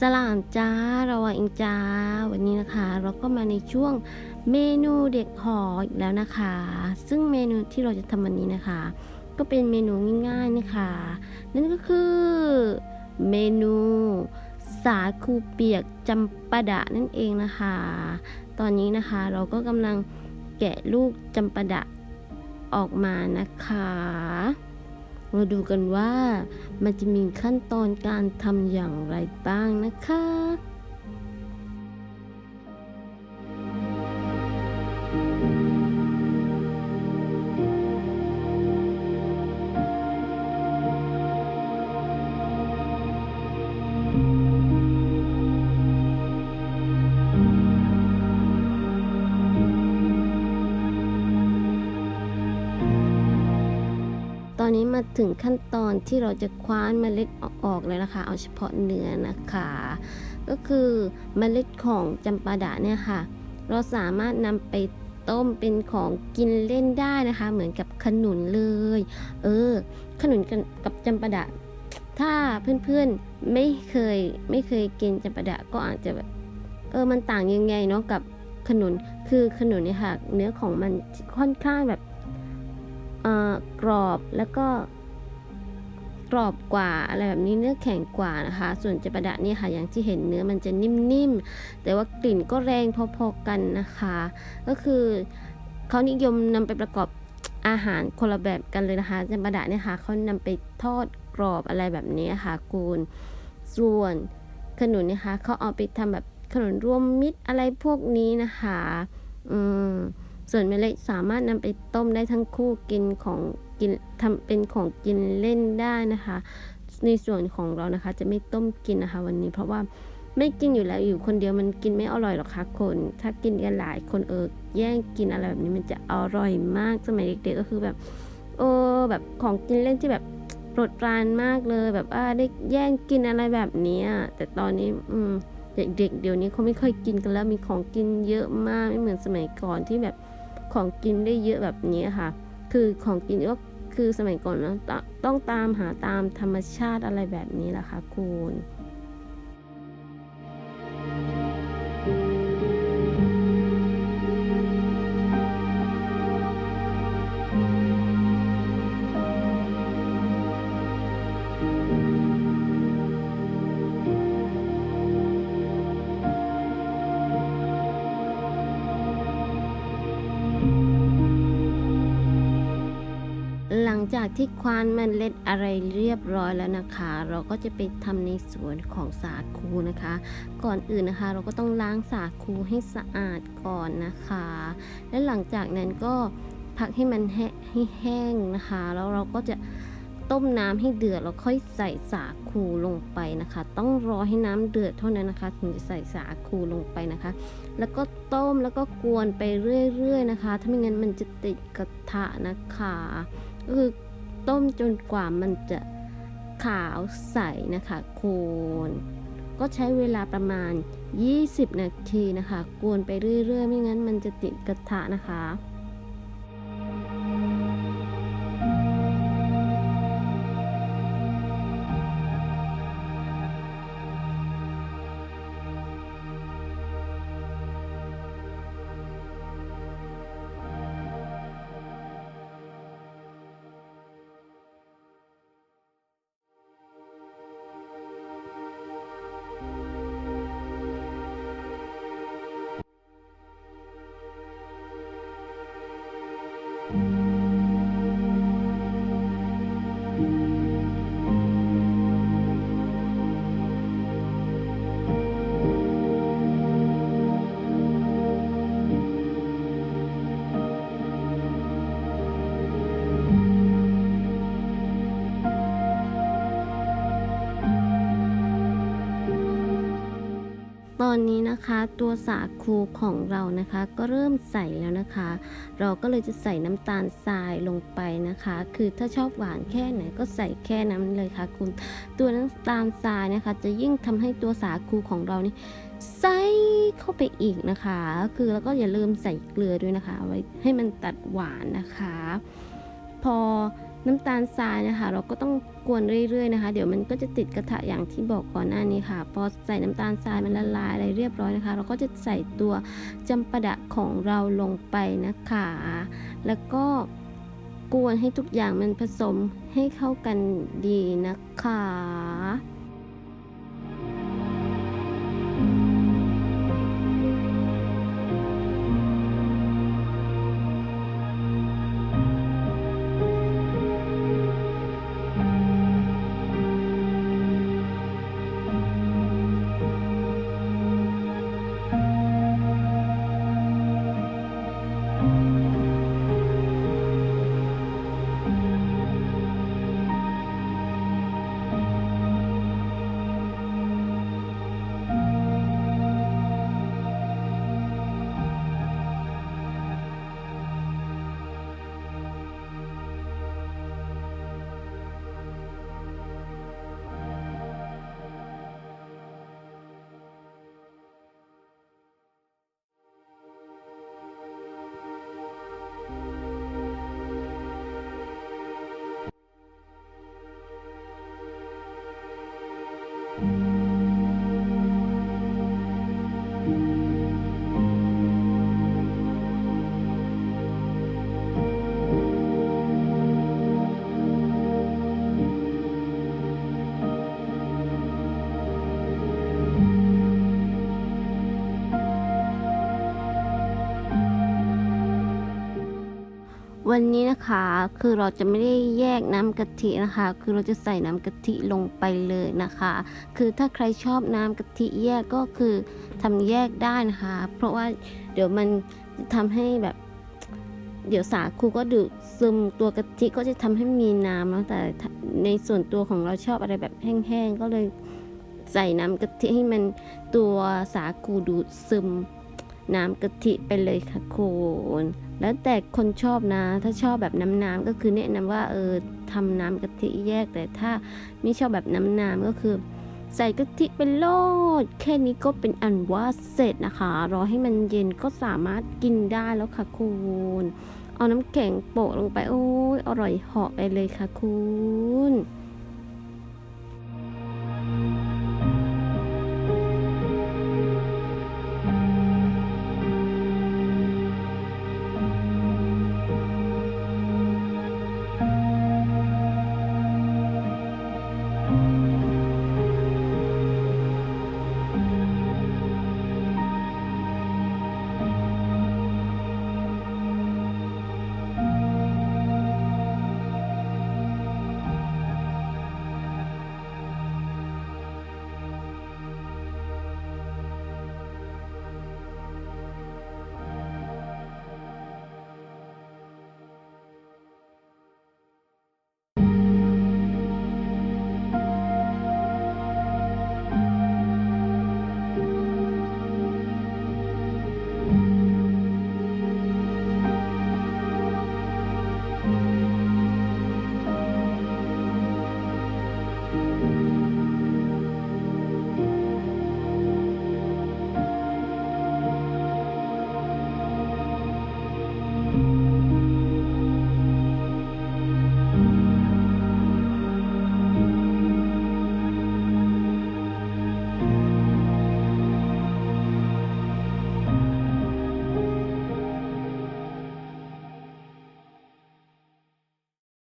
สลามจ้าเราเองจ้า วันนี้นะคะ เราก็มาในช่วงเมนูเด็กหออีกแล้วนะคะ ซึ่งเมนูที่เราจะทำวันนี้นะคะ ก็เป็นเมนูง่ายๆนะคะ นั่นก็คือเมนูสาคูเปียกจำปาดะนั่นเองนะคะ ตอนนี้นะคะเราก็กำลังแกะลูกจำปาดะออกมานะคะ มาดูกันว่ามันจะมีขั้นตอนการทำอย่างไรบ้างนะคะ อนนี้มาถึงขั้นตอนที่เราจะคว้านเมล็ดออกแล้วนะคะ เอาเฉพาะเนื้อนะคะ ก็คือเมล็ดของจำปาดะเนี่ยค่ะ เราสามารถนำไปต้มเป็นของกินเล่นได้นะคะ เหมือนกับขนุนเลย เออ ขนุนกันกับจำปาดะ ถ้าเพื่อนๆไม่เคยไม่เคยกินจำปาดะก็อาจจะแบบเออมันต่างยังไงเนาะกับขนุนคือขนุนเนี่ยค่ะ เนื้อของมันค่อนข้างแบบ กรอบแล้วก็กรอบกว่าอะไรแบบนี้เนื้อแข็งกว่านะคะ ส่วนจะประดะเนี่ยค่ะอย่างที่เห็นเนื้อมันจะนิ่มๆ แต่ว่ากลิ่นก็แรงพอๆกันนะคะ ก็คือเขานิยมนำไปประกอบอาหารคนละแบบกันเลยนะคะจะประดะเนี่ยค่ะเขานำไปทอดกรอบอะไรแบบนี้ค่ะคุณส่วนขนุนนะคะเขาเอาไปทำแบบขนมรวมมิตรอะไรพวกนี้นะคะ อืม ส่วนเมล็ดสามารถนำไปต้มได้ทั้งคู่กินของกินทำเป็นของกินเล่นได้นะคะ ในส่วนของเรานะคะจะไม่ต้มกินนะคะ วันนี้เพราะว่าไม่กินอยู่แล้วอยู่คนเดียวมันกินไม่อร่อยหรอกค่ะคนถ้ากินกันหลายคนเออแย่งกินอะไรแบบนี้มันจะอร่อยมากสมัยเด็กๆก็คือแบบโอ้แบบของกินเล่นที่แบบโปรดปรานมากเลยแบบว่าได้แย่งกินอะไรแบบนี้แต่ตอนนี้อืมเด็กๆเดี๋ยวนี้เขาไม่ค่อยกินกันแล้วมีของกินเยอะมากไม่เหมือนสมัยก่อนที่แบบ ของกินได้เยอะแบบนี้ค่ะ คือของกินก็คือสมัยก่อนนะต้องตามหาตามธรรมชาติอะไรแบบนี้แหละค่ะคุณ จากที่ควานมันเล็ดอะไรเรียบร้อยแล้วนะคะ เราก็จะไปทำในส่วนของสาคูนะคะ ก่อนอื่นนะคะ เราก็ต้องล้างสาคูให้สะอาดก่อนนะคะ และหลังจากนั้นก็พักให้มันแห้ให้แห้งนะคะ แล้วเราก็จะต้มน้ำให้เดือดแล้วค่อยใส่สาคูลงไปนะคะ ต้องรอให้น้ำเดือดเท่านั้นนะคะ ถึงจะใส่สาคูลงไปนะคะ แล้วก็ต้มแล้วก็กวนไปเรื่อยๆนะคะ ถ้าไม่งั้นมันจะติดกระทะนะคะ คือต้มจนกว่ามันจะขาวใสนะคะโคนก็ใช้เวลาประมาณ 20 นาทีนะคะ กวนไปเรื่อยๆ ไม่งั้นมันจะติดกระทะนะคะ อนนี้นะคะตัวสาคูของเรานะคะก็เริ่มใส่แล้วนะคะ เราก็เลยจะใส่น้ำตาลทรายลงไปนะคะ คือถ้าชอบหวานแค่ไหนก็ใส่แค่นั้นเลยค่ะคุณ ตัวน้ำตาลทรายนะคะ จะยิ่งทำให้ตัวสาคูของเรานี่ใส่เข้าไปอีกนะคะ คือแล้วก็อย่าลืมใส่เกลือด้วยนะคะ ไว้ให้มันตัดหวานนะคะ พอ น้ำตาลทรายนะคะ เราก็ต้องกวนเรื่อยๆนะคะ เดี๋ยวมันก็จะติดกระทะอย่างที่บอกก่อนหน้านี้ค่ะ พอใส่น้ำตาลทรายมันละลายอะไรเรียบร้อยนะคะ เราก็จะใส่ตัวจำปะดะของเราลงไปนะคะ แล้วก็กวนให้ทุกอย่างมันผสมให้เข้ากันดีนะคะ วันนี้นะคะคือเราจะไม่ได้แยกน้ำกะทินะคะ คือเราจะใส่น้ำกะทิลงไปเลยนะคะ คือถ้าใครชอบน้ำกะทิแยกก็คือทำแยกได้นะคะ เพราะว่าเดี๋ยวมันทำให้แบบ เดี๋ยวสาคูก็ดูดซึมตัวกะทิก็จะทำให้มีน้ำแล้วแต่ในส่วนตัวของเราชอบอะไรแบบแห้งๆก็เลยใส่น้ำกะทิให้มันตัวสาคูดูดซึม น้ำกะทิไปเลยค่ะคุณแล้วแต่คนชอบนะ ถ้าชอบแบบน้ำๆก็คือแนะนำว่าเออทำน้ำกะทิแยก แต่ถ้าไม่ชอบแบบน้ำๆก็คือ ใส่กะทิไปโลด แค่นี้ก็เป็นอันว่าเสร็จนะคะ รอให้มันเย็นก็สามารถกินได้แล้วค่ะคุณเอาน้ำแข็งโปะลงไปโอ้ยอร่อยเหาะไปเลยค่ะคุณ